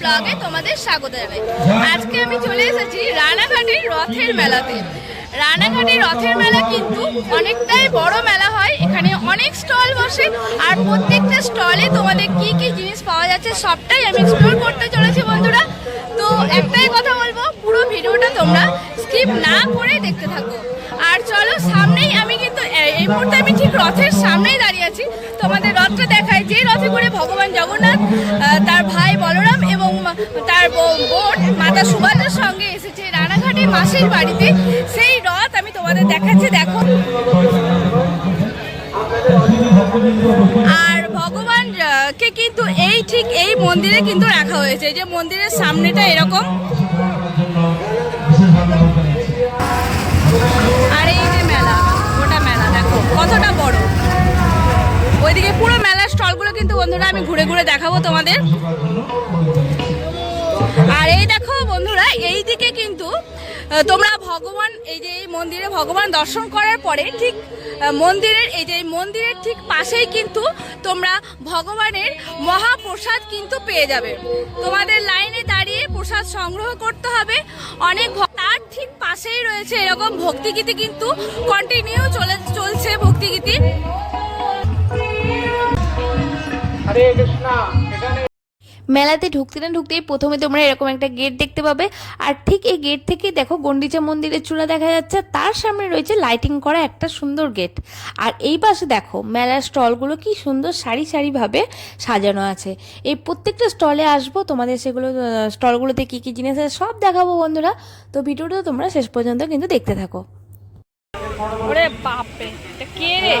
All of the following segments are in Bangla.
ব্লগে তোমাদের স্বাগত জানাই। আজকে আমি চলে এসেছি রানাঘাটের রথের মেলাতে। রানাঘাটের রথের মেলা কিন্তু অনেকটাই বড় মেলা হয়। এখানে অনেক স্টল বসে, আর প্রত্যেকটা স্টলে তোমাদের কি কি জিনিস পাওয়া যাচ্ছে সবটাই আমি এক্সপ্লোর করতে চলেছি বন্ধুরা। তো একটাই কথা বলব, পুরো ভিডিওটা তোমরা স্কিপ না করে দেখতে থাকো। আর চলো, সামনেই আমি কিন্তু এই মুহূর্তে আমি ঠিক রথের সামনেই দাঁড়িয়ে আছি। তোমাদের রথটা দেখায় যে রথে করে ভগবান জগন্নাথ তার ভাই বলরাম এবং তার বোন, মাতা সুভাষের সঙ্গে এসেছে রানাঘাটে মাসির বাড়িতে। সেই রথ আমি তোমাদের দেখাচ্ছি, দেখো। আর ভগবান কে কিন্তু এই ঠিক এই মন্দিরে কিন্তু রাখা হয়েছে। যে মন্দিরের সামনেটা এরকম। আর এই যে মেলা, গোটা মেলা, দেখো, কতটা বড়। ওইদিকে পুরো মেলার স্টলগুলো কিন্তু বন্ধুরা আমি ঘুরে ঘুরে দেখাবো তোমাদের। আর এই দেখো বন্ধুরা এই দিকে কিন্তু তোমরা ভগবান, এই যে এই মন্দিরে ভগবান দর্শন করার পরে ঠিক মন্দিরের, এই যে এই মন্দিরের ঠিক পাশেই কিন্তু তোমরা ভগবানের মহাপ্রসাদ কিন্তু পেয়ে যাবে। তোমাদের লাইনে দাঁড়িয়ে প্রসাদ সংগ্রহ করতে হবে। অনেক ঠিক পাশেই রয়েছে এরকম ভক্তিগীতি কিন্তু কন্টিনিউ চলে চলছে ভক্তিগীতি হরে মেলাতে ঢুকতে না ঢুকতেই প্রথমে তোমরা এরকম একটা গেট দেখতে পাবে। আর ঠিক এই গেট থেকে দেখো গন্ডিচা মন্দিরের চূড়া দেখা যাচ্ছে। তার সামনে রয়েছে লাইটিং করা একটা সুন্দর গেট আর এই পাশে দেখো মেলার স্টলগুলো কি সুন্দর সারি সারিভাবে সাজানো আছে। এই প্রত্যেকটা স্টলে আসব তোমাদের সেগুলো স্টলগুলোতে কী কী জিনিস আছে সব দেখাবো বন্ধুরা। তো ভিডিওটা তোমরা শেষ পর্যন্ত কিন্তু দেখতে থাকো। ওরে বাপরে এটা কে রে?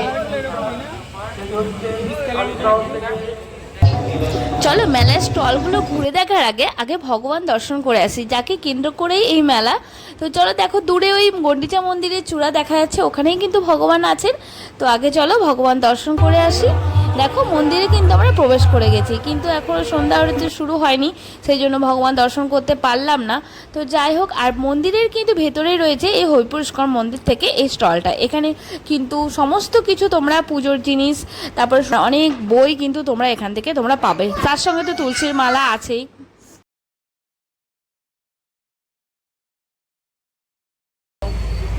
চলো মেলার স্টলগুলো ঘুরে দেখার আগে আগে ভগবান দর্শন করে আসি, যাকে কেন্দ্র করেই এই মেলা। তো চলো দেখো, দূরে ওই গন্ডিচা মন্দিরের চূড়া দেখা যাচ্ছে, ওখানেই কিন্তু ভগবান আছেন। তো আগে চলো ভগবান দর্শন করে আসি। দেখো, মন্দিরে কিন্তু আমরা প্রবেশ করে গেছি, কিন্তু এখনও সন্ধ্যা আরতি শুরু হয়নি, সেই জন্য ভগবান দর্শন করতে পারলাম না। তো যাই হোক, আর মন্দিরের কিন্তু ভেতরেই রয়েছে এই হরিপুরস্কর মন্দির থেকে এই স্টলটা। এখানে কিন্তু সমস্ত কিছু তোমরা, পুজোর জিনিস, তারপর অনেক বই কিন্তু তোমরা এখান থেকে তোমরা পাবে। তার সঙ্গে তো তুলসীর মালা আছেই।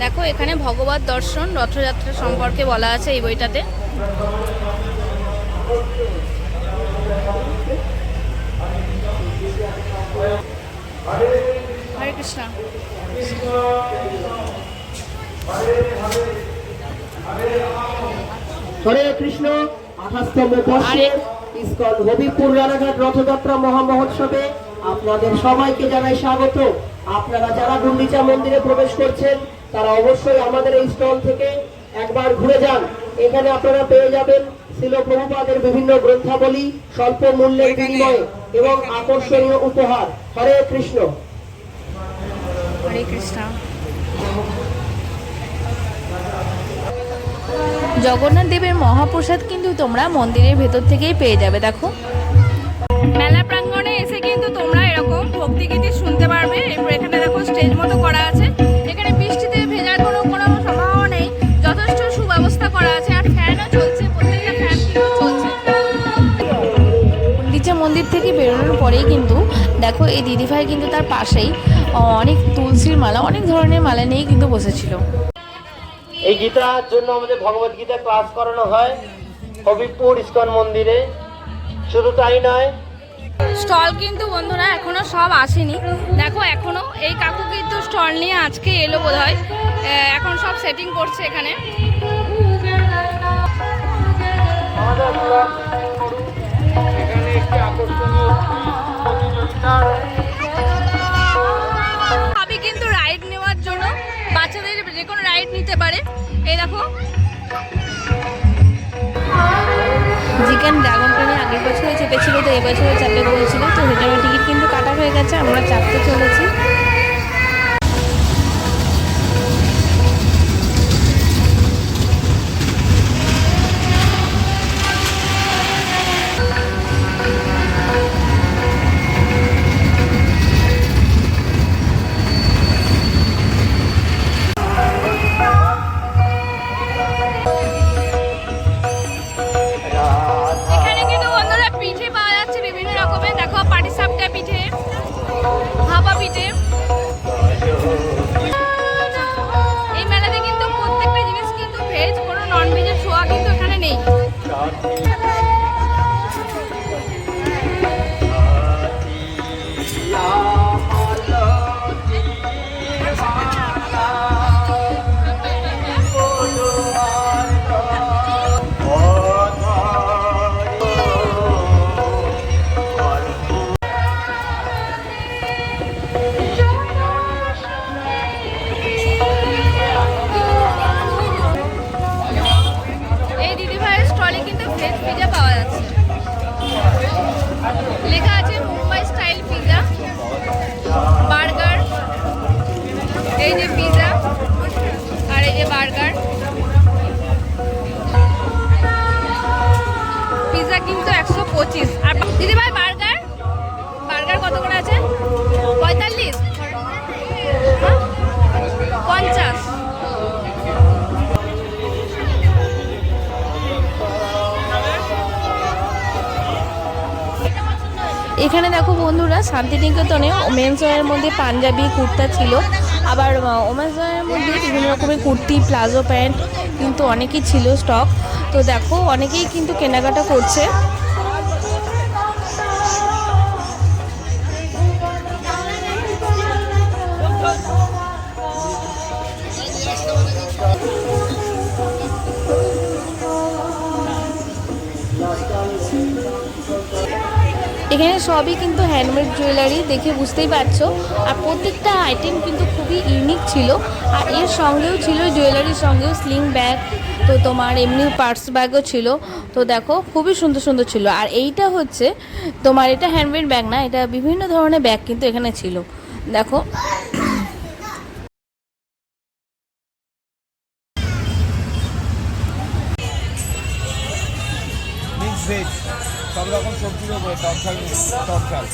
দেখো, এখানে ভগবত দর্শন, রথযাত্রা সম্পর্কে বলা আছে এই বইটাতে। হরে কৃষ্ণ। হরে কৃষ্ণ আঠাশতম বর্ষে হবিপুর রানাঘাট রথযাত্রা মহা মহোৎসবে আপনাদের সবাইকে জানাই স্বাগত। আপনারা যারা গুন্ডিচা মন্দিরে প্রবেশ করছেন তারা অবশ্যই আমাদের এই স্টল থেকে একবার ঘুরে যান। এখানে আপনারা পেয়ে যাবেন শিল প্রভুপাদের বিভিন্ন গ্রন্থাবলী স্বল্প মূল্যের বিনিময়ে এবং আকর্ষণীয় উপহার। হরে কৃষ্ণ। হরে কৃষ্ণ। জগন্নাথ দেবের মহাপ্রসাদ কিন্তু তোমরা মন্দিরের ভেতর থেকেই পেয়ে যাবে দেখো। মেলা বেরোনোর পরেই কিন্তু দেখো এই দিদিভাই কিন্তু তার পাশেই অনেক তুলসীর মালা অনেক ধরনের মালা নিয়ে কিন্তু বসেছিল। এই গীতার জন্য আমাদের ভগবত গীতা ক্লাস করানো হয় হবিপুর ইস্কন মন্দিরে। শুধু তাই নয় স্টল কিন্তু বন্ধুরা এখনও সব আসেনি। দেখো এখনও এই কাকু কিন্তু স্টল নিয়ে আজকে এলো বোধ হয় এখন সব সেটিং করছে এখানে। এখানে একটি সবই কিন্তু রাইড নেওয়ার জন্য বাচ্চাদের যে কোনো রাইড নিতে পারে। এই দেখো। চিকেন ড্রাগন ট্রেনে আগের বছরে চেপেছিল তো এবছরে চাপে বলেছিল তো সেটার টিকিট কিন্তু কাটা হয়ে গেছে, আমরা চাপতে চলেছি। পাটিসাপটা পিঠে ভাপা পিঠে। এই মেলাতে কিন্তু প্রত্যেকটা জিনিস কিন্তু ভেজ, কোনো নন ভেজের ছোঁয়া কিন্তু এখানে নেই। দিদি ভাই, বার্গার? বার্গার কত করে আছে? পঁয়তাল্লিশ? হ্যাঁ? পঞ্চাশ? এখানে দেখো বন্ধুরা, শান্তিনিকেতনে ওমেন্স ওয়ারের মধ্যে পাঞ্জাবি কুর্তা ছিল। আবার ওমেন্স ওয়ারের মধ্যে বিভিন্ন রকমের কুর্তি, প্লাজো প্যান্ট কিন্তু অনেকই ছিল স্টক তো দেখো, অনেকেই কিন্তু কেনাকাটা করছে। সবই কিন্তু হ্যান্ডমেড জুয়েলারি দেখে বুঝতেই পারছ। আর প্রত্যেকটা আইটেম কিন্তু খুবই ইউনিক ছিল। আর এর সঙ্গেও ছিল জুয়েলারির সঙ্গেও স্লিং ব্যাগ তো তোমার এমনি পার্স ব্যাগও ছিল। তো দেখো, খুবই সুন্দর সুন্দর ছিল। আর এইটা হচ্ছে তোমার এটা হ্যান্ডমেড ব্যাগ না, এটা বিভিন্ন ধরনের ব্যাগ কিন্তু এখানে ছিল। দেখো উপরে টক ঝাল টক ঝাল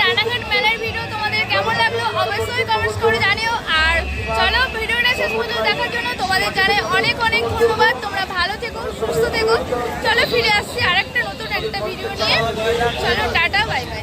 রানাঘাট মেলার ভিডিও তোমাদের কেমন লাগল অবশ্যই কমেন্টস করে জানিও। আর চলো, ভিডিওটা শেষ পর্যন্ত দেখার জন্য তোমাদের জানাই অনেক অনেক ধন্যবাদ। তোমরা ভালো থেকো, সুস্থ থেকো। চলো, ফিরে আসছি আরেকটা নতুন একটা ভিডিও নিয়ে। চলো, টাটা বাই বাই